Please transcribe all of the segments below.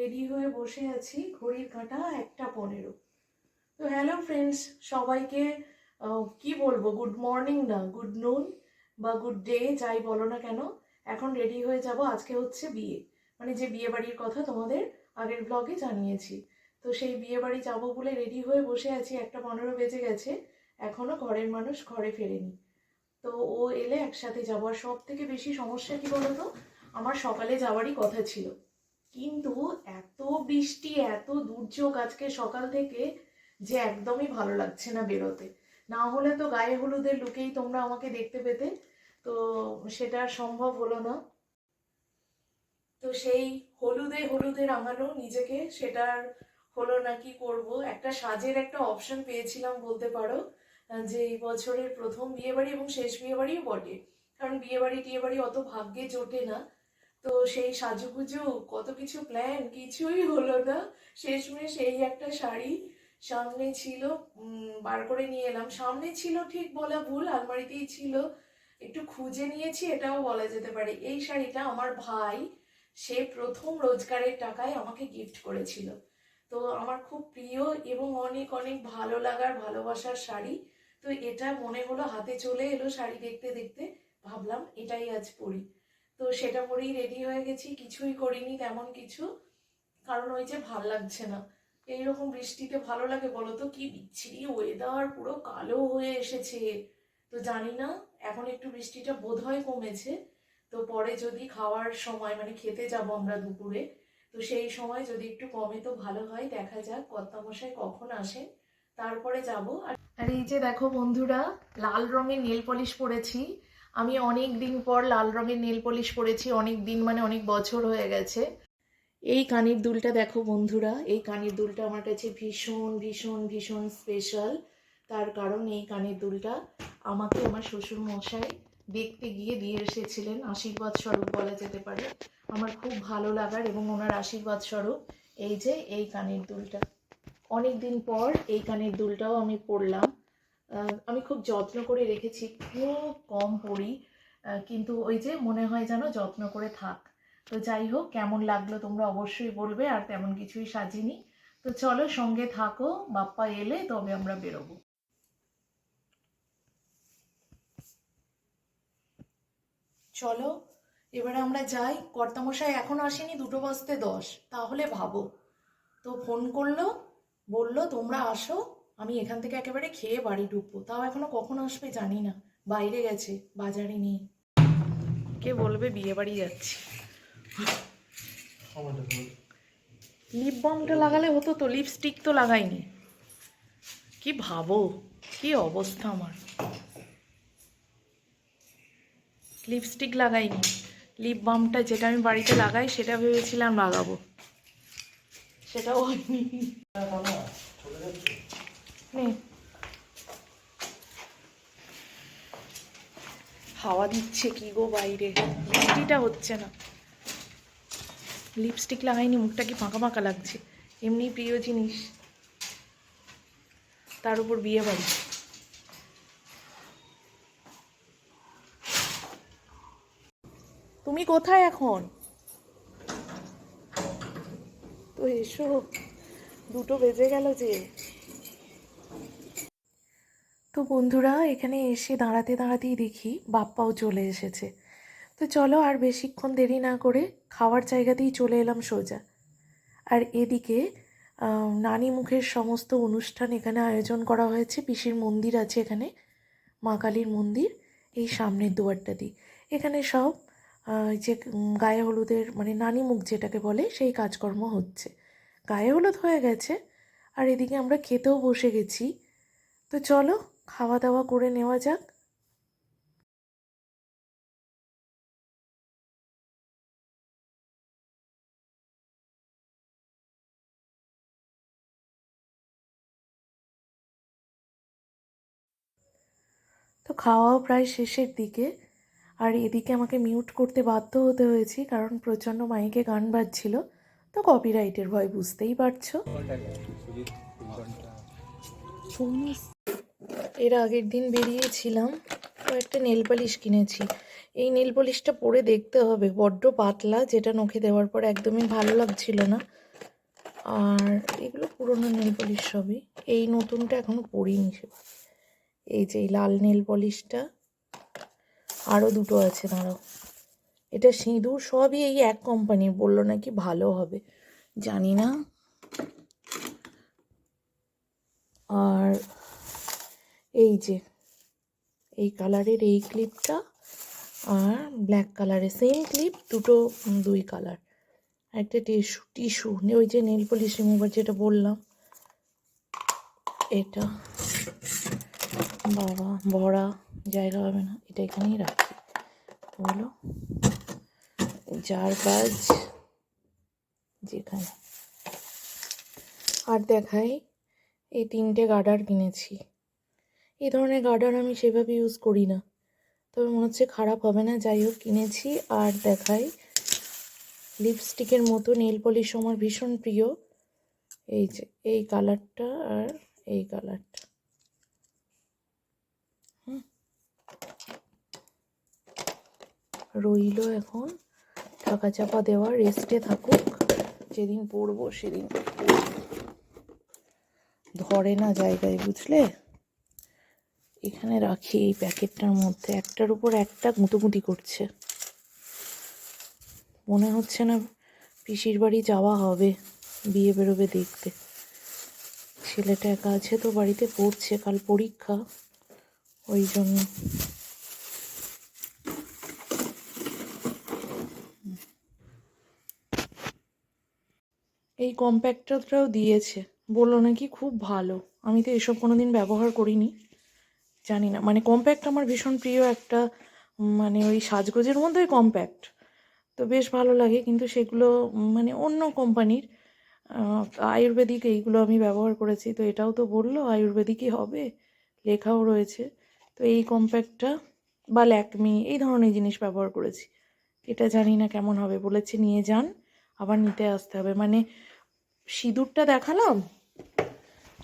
Ready হয়ে বসে আছি ঘড়ির কাঁটা একটা পনেরো। তো হ্যালো ফ্রেন্ডস সবাইকে কি বলব? গুড মর্নিং না গুড নুন বা গুড ডে যাই বলো না কেন, এখন রেডি হয়ে যাব আজকে হচ্ছে বিয়ে। মানে যে বিয়ে বাড়ির কথা তোমাদের আগের ব্লগে জানিয়েছি। তো সেই বিয়ে বাড়ি যাব বলে রেডি হয়ে বসে আছি, একটা পনেরো বেজে গেছে, এখনও ঘরের মানুষ ঘরে ফেরেনি। তো ও এলে একসাথে যাব। আর সব থেকে বেশি সমস্যা কি বলতো? আমার সকালে যাওয়ারই কথা ছিল। কিন্তু এত বৃষ্টি, এত দুর্যোগ আজকে সকাল থেকে যে একদমই ভালো লাগছে না বেরোতে। না হলে তো গায়ে হলুদের লুকেই তোমরা আমাকে দেখতে পেতে। তো সেটা সম্ভব হলো না। তো সেই হলুদে হলুদে রাঙানো নিজেকে সেটার হলো না কি করব? একটা সাজের একটা অপশন পেয়েছিলাম বলতে পারো, যে এই বছরের প্রথম বিয়েবাড়ি এবং শেষ বিয়েবাড়িও বটে। কারণ বিয়েবাড়ি টিয়েবাড়ি অত ভাগ্যে জোটে না। তো সেই সাজুগুজু, কত কিছু প্ল্যান কিছুই হলো না। শেষমেশ এই একটা শাড়ি সামনে ছিল বার করে নিয়ে এলাম। সামনে ছিল ঠিক বলা ভুল, আলমারিতেই ছিল। একটু খুঁজে নিয়েছি, এটাও বলা যেতে পারে। এই শাড়িটা আমার ভাই, সে প্রথম রোজগারের টাকায় আমাকে গিফট করেছিল। তো আমার খুব প্রিয় এবং অনেক অনেক ভালো লাগার, ভালোবাসার শাড়ি। তো এটা মনে হলো হাতে চলে এলো শাড়ি দেখতে দেখতে। ভাবলাম এটাই আজ পরি। তো সেটা পরেই রেডি হয়ে গেছি, কিছুই করিনি তেমন কিছু। কারণ ওই যে ভালো লাগছে না। এইরকম বৃষ্টিতে ভালো লাগে বলো তো কি বিচ্ছিরি ওয়েদার পুরো কালো হয়ে এসেছে। তো জানি না, এখন একটু বৃষ্টিটা বোধ হয় কমেছে। তো পরে যদি খাওয়ার সময় মানে খেতে যাব আমরা দুপুরে, তো সেই সময় যদি একটু কমে তো ভালো হয়, দেখা যাক কর্তামশাই কখন আসেন তারপরে যাব। আর এই যে দেখো বন্ধুরা, লাল রঙের নেল পলিশ পরেছি। আমি অনেক দিন পর লাল রঙের নেল পলিশ পরেছি, অনেক দিন মানে অনেক বছর হয়ে গেছে। এই কানের দুলটা দেখো বন্ধুরা, এই কানের দুলটা আমার কাছে ভীষণ ভীষণ ভীষণ স্পেশাল তার কারণ এই কানের দুলটা আমাকে আমার শ্বশুর মশাই দেখতে গিয়ে দিয়ে এসেছিলেন, আশীর্বাদ স্বরূপ বলা যেতে পারে। আমার খুব ভালো লাগার এবং ওনার আশীর্বাদ স্বরূপ এই যে এই কানের দুলটা। অনেক দিন পর এই কানের দুলটাও আমি পরলাম। আমি খুব যত্ন করে রেখেছি খুব কম আহ, কিন্তু ওই যে মনে হয় যেন যত্ন করে থাক। তো যাই হোক কেমন লাগল তোমরা অবশ্যই বলবে আর তেমন কিছুই সাজিনি। তো চলো সঙ্গে থাকো বাপ্পা এলে তবে আমরা বেরোবো। চলো এবারে আমরা যাই। কর্তামশাই এখন আসেনি দুটো বাজতে দশ। তাহলে ভাবো। তো ফোন করল বলল তোমরা আসো আমি এখান থেকে একেবারে খেয়ে বাড়ি ঢুকবো। তাও এখনও কখন আসবে জানি না। বাইরে গেছে, বাজারে নেই। কে বলবে বিয়ে বাড়ি যাচ্ছি। লিপ বামটা লাগালে হতো তো লিপস্টিক তো লাগাইনি। কি ভাবো, কি অবস্থা আমার। লিপস্টিক লাগাইনি। লিপ বামটা যেটা আমি বাড়িতে লাগাই, সেটা ভেবেছিলাম লাগাবো। সেটাও হয়নি। নে। হাওয়া দিচ্ছে কি গো বাইরে? বৃষ্টিটা হচ্ছে না। লিপস্টিক লাগাইনি, মুখটা কি ফাঁকা ফাঁকা লাগছে? এমনি প্রিয় জিনিস। তার উপর বিয়ে বাড়ি। তুমি কোথায় এখন? তো এসো, দুটো বেজে গেল যে। বন্ধুরা, এখানে এসে দাঁড়াতে দাঁড়াতেই দেখি বাপ্পাও চলে এসেছে। তো চলো আর বেশিক্ষণ দেরি না করে খাওয়ার জায়গাতেই চলে এলাম সোজা। আর এদিকে নানি মুখের সমস্ত অনুষ্ঠান এখানে আয়োজন করা হয়েছে। পিসির মন্দির আছে এখানে, মা কালীর মন্দির, এই সামনের দুয়ারটাতেই এখানে সব যে গায়ে হলুদের মানে নানি মুখ যেটাকে বলে, সেই কাজকর্ম হচ্ছে। গায়ে হলুদ হয়ে গেছে, আর এদিকে আমরা খেতেও বসে গেছি। তো চলো খাওয়া দাওয়া করে নেওয়া যাক। তো খাওয়াও প্রায় শেষের দিকে। আর এদিকে আমাকে মিউট করতে বাধ্য হতে হয়েছে কারণ প্রচণ্ড মাইকে গান বাজছিল। তো কপিরাইটের ভয় বুঝতেই পারছ। এর আগের দিন বেরিয়েছিলাম, কয়েকটা নেল পালিশ কিনেছি। এই নেল পলিশটা পরে দেখতে হবে। বড্ড পাতলা, যেটা নখে দেওয়ার পর একদমই ভালো লাগছিল না। আর এগুলো পুরনো নেল পলিশ সবই। এই নতুনটা এখনও পরিনি সে। এই যে লাল নেল পলিশটা আরও দুটো আছে, দাঁড়াও। এটা সিঁদুর, সবই এই এক কোম্পানির বলল নাকি ভালো হবে। জানি না। আর এই যে, এই কালারের এই ক্লিপটা আর ব্ল্যাক কালারের সেম ক্লিপ দুটো দুই কালার একটা টিস্যু টিস্যু ওই যে নেল পলিশ রিমুভার যেটা বললাম। এটা, বাবা, ভরা, জায়গা হবে না, এটা এখানেই রাখি। বলো যার কাজ যেখানে। আর দেখাই, এই তিনটে গার্ডার কিনেছি। এই ধরনের গার্ডার আমি সেভাবে ইউজ করি না। তবে মনে হচ্ছে খারাপ হবে না, যাই হোক কিনেছি। আর দেখাই, লিপস্টিকের মতো নেল পলিশ আমার ভীষণ প্রিয়। এই যে, এই কালারটা আর এই কালারটা রইল এখন ঢাকা চাপা দেওয়া রেস্টে থাকুক। যেদিন পরবো সেদিন ধরে না জায়গায়, বুঝলে? এখানে রাখি এই প্যাকেটটার মধ্যে। একটার উপর একটা গুঁতোগুঁতি করছে। মনে হচ্ছে না পিসির বাড়ি যাওয়া হবে, বিয়ে বেরোবে দেখতে। ছেলেটা একা আছে তো, বাড়িতে পড়ছে, কাল পরীক্ষা। ওই জন্য। এই কম্প্যাক্টরটাও দিয়েছে। বলল নাকি খুব ভালো। আমি তো এসব কোনোদিন ব্যবহার করিনি। জানি না। মানে কম্প্যাক্ট আমার ভীষণ প্রিয় একটা মানে ওই সাজগোজের মধ্যেই কম্প্যাক্ট তো বেশ ভালো লাগে, কিন্তু সেগুলো মানে অন্য কোম্পানির আয়ুর্বেদিক এইগুলো আমি ব্যবহার করেছি। তো এটাও তো বলল, আয়ুর্বেদিকই হবে, লেখাও রয়েছে। তো এই কম্প্যাক্টটা বা ল্যাকমি, এই ধরনের জিনিস ব্যবহার করেছি। এটা জানি না কেমন হবে, বলেছে নিয়ে যান, আবার নিতে আসতে হবে। মানে সিঁদুরটা দেখালাম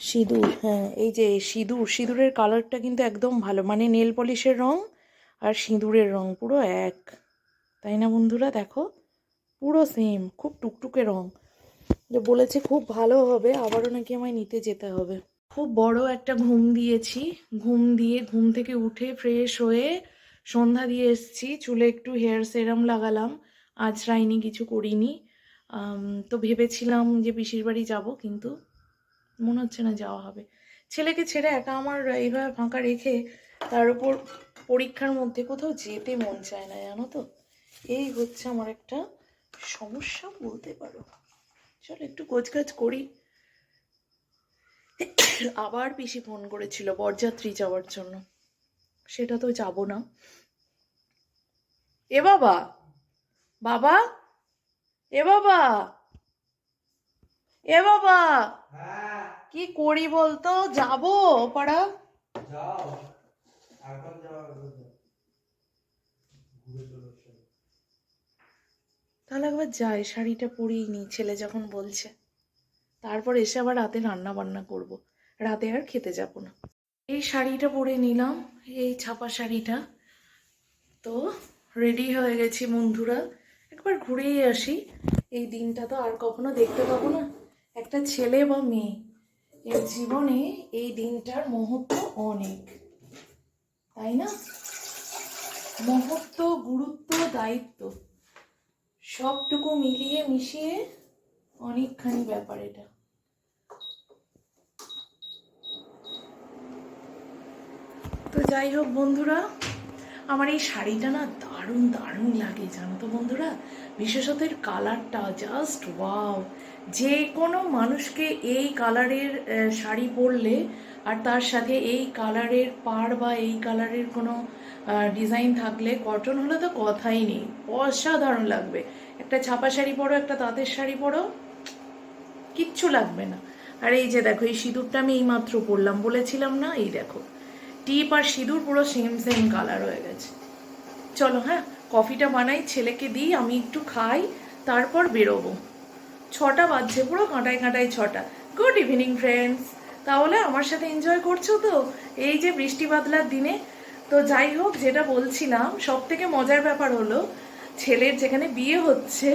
সিঁদুর হ্যাঁ এই যে সিঁদুর, সিঁদুরের কালারটা কিন্তু একদম ভালো মানে নেল পলিশের রং আর সিঁদুরের রং পুরো এক, তাই না বন্ধুরা? দেখো, পুরো সেম খুব টুকটুকে রং। যে বলেছে খুব ভালো হবে, আবারও নাকি আমায় নিতে যেতে হবে। খুব বড় একটা ঘুম দিয়েছি, ঘুম দিয়ে ঘুম থেকে উঠে ফ্রেশ হয়ে সন্ধ্যা দিয়ে এসেছি, চুলে একটু হেয়ার সেরাম লাগালাম আজরাইনি কিছু করিনি। তো ভেবেছিলাম যে পিসির বাড়ি যাব, কিন্তু মনে হচ্ছে না যাওয়া হবে। ছেলেকে ছেড়ে একা আমার এইভাবে ফাঁকা রেখে তার উপর পরীক্ষার মধ্যে কোথাও যেতে মন চায় না, জানো তো? এই হচ্ছে আমার একটা সমস্যা বলতে পারো। চলো একটু গোছগাছ করি। আবার পিসি ফোন করেছিল বরযাত্রী যাওয়ার জন্য। সেটা তো যাব না। এ বাবা! বাবা! এ বাবা! এ বাবা হ্যাঁ। কি করি বলতো? যাব পাড়া। তাহলে একবার যাই শাড়িটা পরিয়ে নি ছেলে যখন বলছে। তারপর এসে আবার রাতে রান্না বান্না করব। রাতে আর খেতে যাব না। এই শাড়িটা পরে নিলাম এই ছাপা শাড়িটা। তো রেডি হয়ে গেছি বন্ধুরা। একবার ঘুরেই আসি। এই দিনটা তো আর কখনো দেখতে পাবো না। একটা ছেলে বা মেয়ে, এর জীবনে এই দিনটার মহত্ব অনেক, তাই না? মহত্ব, গুরুত্ব, দায়িত্ব, সবটুকু মিলিয়ে মিশিয়ে অনেকখানি ব্যাপার এটা। তো যাই হোক বন্ধুরা, আমার এই শাড়িটা না দারুণ দারুণ লাগে, জানো তো বন্ধুরা? বিশেষত এর কালারটা জাস্ট ওয়াও যে কোনো মানুষকে এই কালারের শাড়ি পরলে আর তার সাথে এই কালারের পাড় বা এই কালারের কোনো ডিজাইন থাকলে কটন হলে তো কথাই নেই। অসাধারণ লাগবে। একটা ছাপা শাড়ি পরো, একটা তাঁতের শাড়ি পরো, কিচ্ছু লাগবে না। আর এই যে দেখো, এই সিঁদুরটা আমি এইমাত্র পরলাম, বলেছিলাম না? এই দেখো, টিপ আর সিঁদুর পুরো সেম সেম কালার হয়ে গেছে। চলো হ্যাঁ কফিটা বানাই, ছেলেকে দিই, আমি একটু খাই, তারপর বেরোবো। ছটা বাজছে, পুরো কাঁটায় কাঁটায় ছটা। গুড ইভিনিং ফ্রেন্ডস তাহলে আমার সাথে এনজয় করছ তো? এই যে বৃষ্টি বাদলার দিনে। তো যাই হোক, যেটা বলছিলাম সব থেকে মজার ব্যাপার হলো, ছেলের যেখানে বিয়ে হচ্ছে,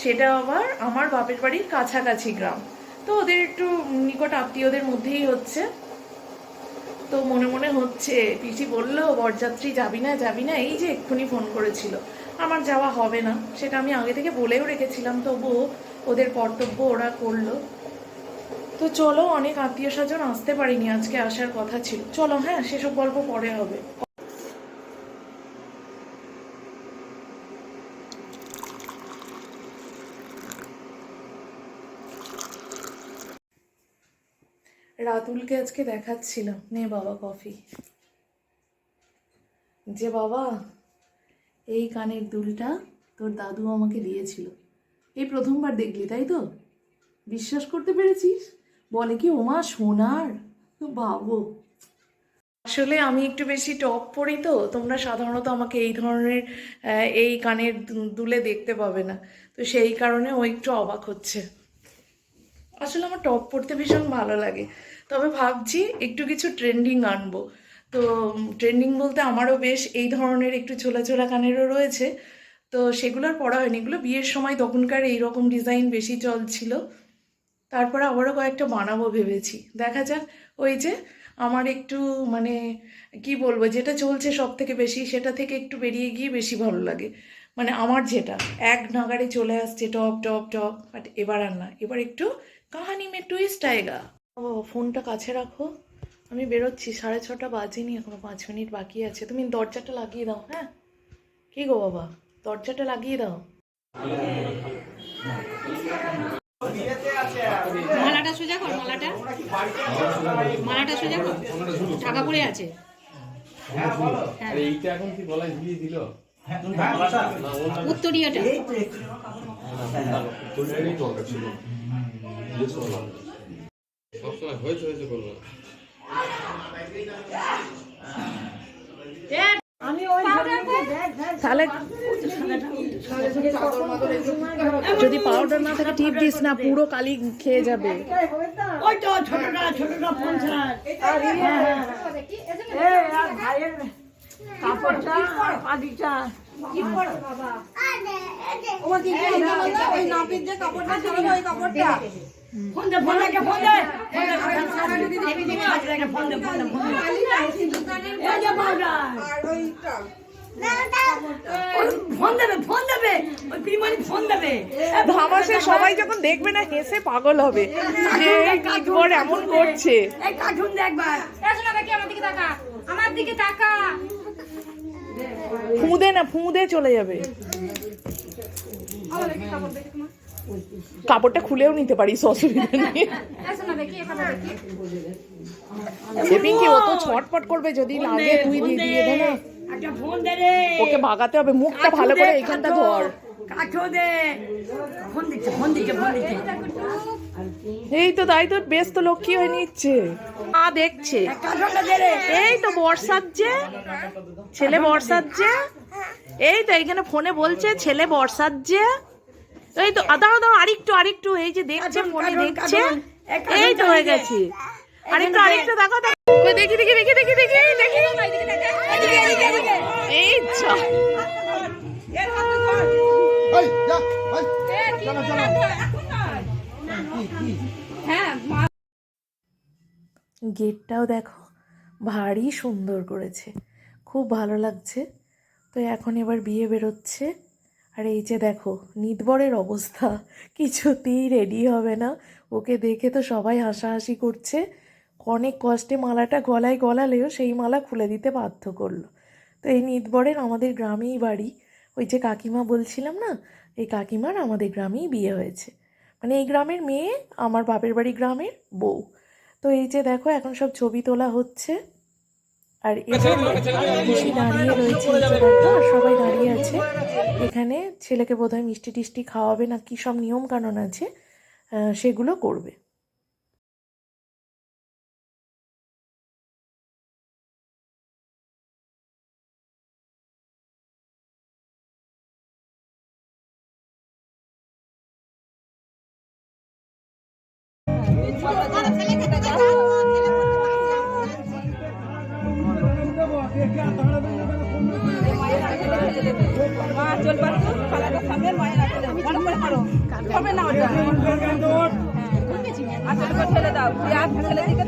সেটা আবার আমার বাপের বাড়ির কাছাকাছি গ্রাম। তো ওদের একটু নিকট আত্মীয়দের মধ্যেই হচ্ছে। তো মনে মনে হচ্ছে, পিসি বলল, বরযাত্রী যাবি না যাবি না। এই যে এক্ষুনি ফোন করেছিল। আমার যাওয়া হবে না। সেটা আমি আগে থেকে বলেও রেখেছিলাম, তবুও ওদের কর্তব্য ওরা করল। তো চলো, অনেক আত্মীয় স্বজন আসতে পারিনি, আজকে আসার কথা ছিল। চলো হ্যাঁ সেসব গল্প পরে হবে। রাতুলকে আজকে দেখাচ্ছিলাম। নে বাবা কফি। যে বাবা, এই কানের দুলটা তোর দাদু আমাকে দিয়েছিল। এই প্রথমবার দেখলি, তাই তো? বিশ্বাস করতে পেরেছিস? বলে কি, ওমা, সোনার? বাবু। আসলে আমি একটু বেশি টপ পরি তো, তোমরা সাধারণত আমাকে এই ধরনের এই কানের দুলে দেখতে পাবে না। তো সেই কারণে ও একটু অবাক হচ্ছে। আসলে আমার টপ পরতে ভীষণ ভালো লাগে। তবে ভাবছি একটু কিছু ট্রেন্ডিং আনব। তো ট্রেন্ডিং বলতে আমারও বেশ এই ধরনের একটু ছোলা ছোলা কানেরও রয়েছে। তো সেগুলোর পড়া হয়নি। এগুলো বিয়ের সময় তখনকার এই রকম ডিজাইন বেশি চলছিল। তারপরে আবারও কয়েকটা বানাবো ভেবেছি। দেখা যাক, ওই যে আমার একটু মানে কি বলব, যেটা চলছে সব থেকে বেশি সেটা থেকে একটু বেরিয়ে গিয়ে বেশি ভালো লাগে। মানে আমার যেটা, এক নাগারে চলে আসছে, টপ টপ টপ বাট এবার আর না। এবার একটু কাহানি মে টুইস্ট ও ফোনটা কাছে রাখো। আমি বেরোচ্ছি সাড়ে ছটা বাজেনি এখনও পাঁচ মিনিট বাকি আছে। তুমি দরজাটা লাগিয়ে দাও হ্যাঁ? কি গো বাবা? দরজাটা লাগিয়ে দাও। মালাটা সোজা কর মালাটা। মালাটা সোজা কর। ঢাকা পড়ে আছে। আরে এইটা এখন কি গলায় ঝুলিয়ে দিল উত্তরীয়টা সবসময় হয়েছে হয়েছে করব না। তাহলে যদি পাউডার না থাকে টিপ দিস না পুরো কালি খেয়ে যাবে। ওই তো ছোটটা ছোটটা পঞ্চাশ কাপড়টা পাদিটা ফোন দে ফোন দে ফোন দে। ফোন দে এই যে পাউডার ফোন দেবে ফোন দেবে। ওই পিমানি ফোন দেবে। ধামাসে সবাই যখন দেখবে না হেসে পাগল হবে। যে এমন করছে। এই কার্টুন দেখবার এসো না দেখি আমার দিকে তাকা। আমার দিকে তাকা। ফুঁদে না ফুঁদে চলে যাবে। কাপড়টা খুলেও নিতে পারিস অসুবিধা নেই এখানে পিঙ্কি ও তো ছটপট করবে যদি লাগে তুই দিয়ে দিয়ে দে না। ওকে ভাগাতে হবে মুখটা ভালো করে এইখানটা ধর। এই তো তাই তো বেশ তো লক্ষ্মী হয়ে নিচ্ছে। মা দেখছে। এই তো বর্ষার যে ছেলে বর্ষার যে এই তো এইখানে ফোনে বলছে ছেলে বর্ষার যে। এই তো আ, দাঁড়াও দাঁড়াও আরেকটু আরেকটু এই যে দেখছে ফোনে দেখছে। এই তো হয়ে গেছে। আরেকটু আরেকটু দেখো। দেখো দেখি। দেখি দেখি দেখি দেখি এই যা। গেটটাও দেখো ভারী সুন্দর করেছে। খুব ভালো লাগছে। তো এখন এবার বিয়ে বেরোচ্ছে। আর এই যে দেখো, নিদবরের অবস্থা। কিছুতেই রেডি হবে না। ওকে দেখে তো সবাই হাসাহাসি করছে। অনেক কষ্টে মালাটা গলায় গলালেও সেই মালা খুলে দিতে বাধ্য করল। তো এই নিদবরের আমাদের গ্রামেই বাড়ি। ওই যে কাকিমা বলছিলাম না, এই কাকিমার আমাদের গ্রামেই বিয়ে হয়েছে। মানে এই গ্রামের মেয়ে, আমার বাপের বাড়ি গ্রামের বউ। তো এই যে দেখো, এখন সব ছবি তোলা হচ্ছে। আর এখানে মিষ্টি দাঁড়িয়ে রয়েছে আর সবাই দাঁড়িয়ে আছে। এখানে ছেলেকে বোধহয় মিষ্টি টিষ্টি খাওয়াবে না, কি সব নিয়ম কানুন আছে সেগুলো করবে।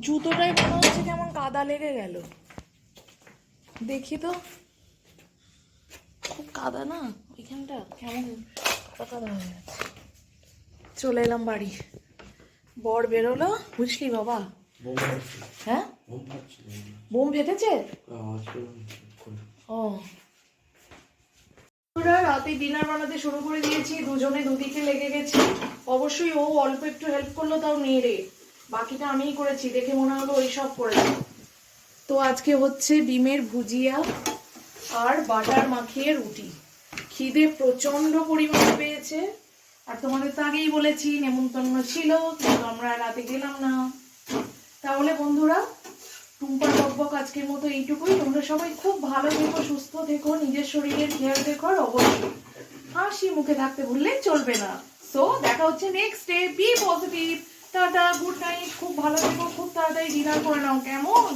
জুতোটাই মনে হচ্ছে কেমন কাদা লেগে গেল। দেখি তো। খুব কাদা না? ওইখানটা কেমন কাদা কাদা হয়ে গেছে। চলে এলাম বাড়ি। বর বেরোলো। বুঝলি বাবা? হ্যাঁ? বোম ফেটেছে? ও। রাতে ডিনার বানাতে শুরু করে দিয়েছি। দুজনে দুদিকে লেগে গেছি। অবশ্যই ও অল্প একটু হেল্প করল তাও নেড়ে। বাকিটা আমিই করেছি, দেখে মনে হলো ওই সব করেছে তো আজকে হচ্ছে ডিমের ভুজিয়া আর বাটার মাখিয়ে রুটি। খিদে প্রচণ্ড পরিমাণে পেয়েছে। আর তোমাদের তো আগেই বলেছি, নেমন্তন্ন ছিল, কিন্তু আমরা রাতে গেলাম না। তাহলে বন্ধুরা, টুম্পা টকবক আজকের মতো এইটুকুই। তোমরা সবাই খুব ভালো থেকো, সুস্থ থেকো, নিজের শরীরের খেয়াল আর অবশ্যই হাসি মুখে থাকতে ভুললেই চলবে না। সো দেখা হচ্ছে next day be positive tata good night খুব ভালো থেকো খুব তাড়াতাড়ি ডিনার করে নাও কেমন?